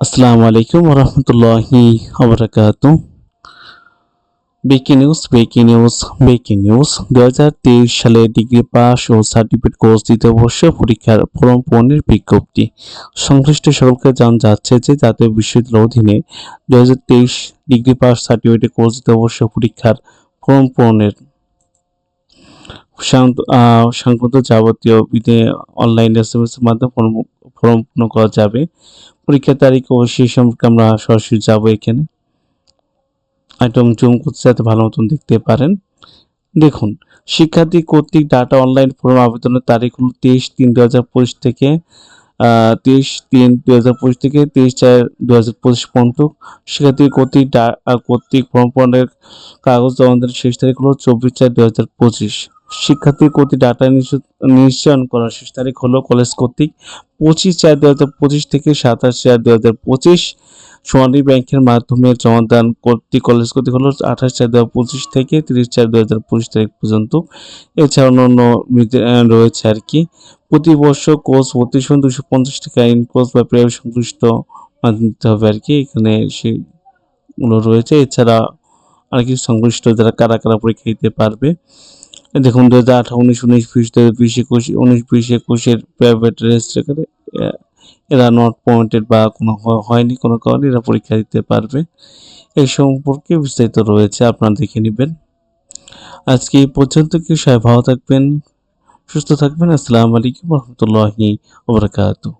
আসসালামু আলাইকুম রহমতুল্লাহি আবরাকাত breaking news breaking news breaking news দু হাজার তেইশ সালে ডিগ্রি পাস ও সার্টিফিকেট কোর্স দ্বিতীয় বর্ষ পরীক্ষার ফর্ম পূরণের বিজ্ঞপ্তি। সংশ্লিষ্ট সকলকে জান যাচ্ছে যে জাতীয় বিশ্ববিদ্যালয়ের অধীনে দু হাজার তেইশ ডিগ্রি পাস সার্টিফিকেট কোর্স দ্বিতীয় বর্ষ পরীক্ষার ফর্ম পূরণের সংক্রান্ত যাবতীয় অনলাইন এস এম এস মাধ্যমে পূর্ণ করা যাবে। পরীক্ষার তারিখ সেই সম্পর্কে আমরা সরাসরি যাব এখানে। একদম জুম করতে যাতে ভালো মতন দেখতে পারেন। দেখুন, শিক্ষার্থী কর্তৃক ডাটা অনলাইন ফর্ম আবেদনের তারিখ হলো তেইশ তিন দু হাজার পঁচিশ থেকে তেইশ তিন দু হাজার পঁচিশ থেকে তেইশ চার দু হাজার পঁচিশ পর্যন্ত। শিক্ষার্থী কর্তৃক কর্তৃক ফর্ম পূরণের কাগজ জমাদানের শেষ তারিখ হলো চব্বিশ চার দু হাজার পঁচিশ। শিক্ষার্থী কর্তৃক ডাটা নিশ্চয়ন করার শেষ তারিখ হলো কলেজ কর্তৃক পঁচিশ চার দু হাজার পঁচিশ থেকে সাতাশ চার দু হাজার পঁচিশ। সোনালী ব্যাংকের মাধ্যমে জমাদান কর্তৃক কলেজ কর্তৃক হলো আঠাশ চার দু হাজার পঁচিশ থেকে তিরিশ চার দু হাজার পঁচিশ তারিখ পর্যন্ত। এছাড়া অন্য রয়েছে আর কি। প্রতি বর্ষ কোর্স ভর্তি সময় দুশো পঞ্চাশ টাকা ইন কোর্স বা প্রাইভেট সংশ্লিষ্ট দিতে হবে আর কি। এখানে সেগুলো রয়েছে। এছাড়া আর কি সংশ্লিষ্ট যারা কারা কারা পরীক্ষা দিতে পারবে। দেখুন দু হাজার আঠারো, উনিশ উনিশ বিশ দু বিশ একুশ, উনিশ, বিশ একুশের প্রাইভেট রেজিস্ট্রি করে এরা নট পয়েন্টেড বা কোনো হয়নি, কোনো কারণে এরা পরীক্ষা দিতে পারবে। এই সম্পর্কে বিস্তারিত রয়েছে, আপনারা দেখে নেবেন। আজকে এই পর্যন্ত কি, সবাই ভালো থাকবেন, সুস্থ থাকবেন, আসসালামু আলাইকুম রহমতুল্লাহি ওবরাকাতু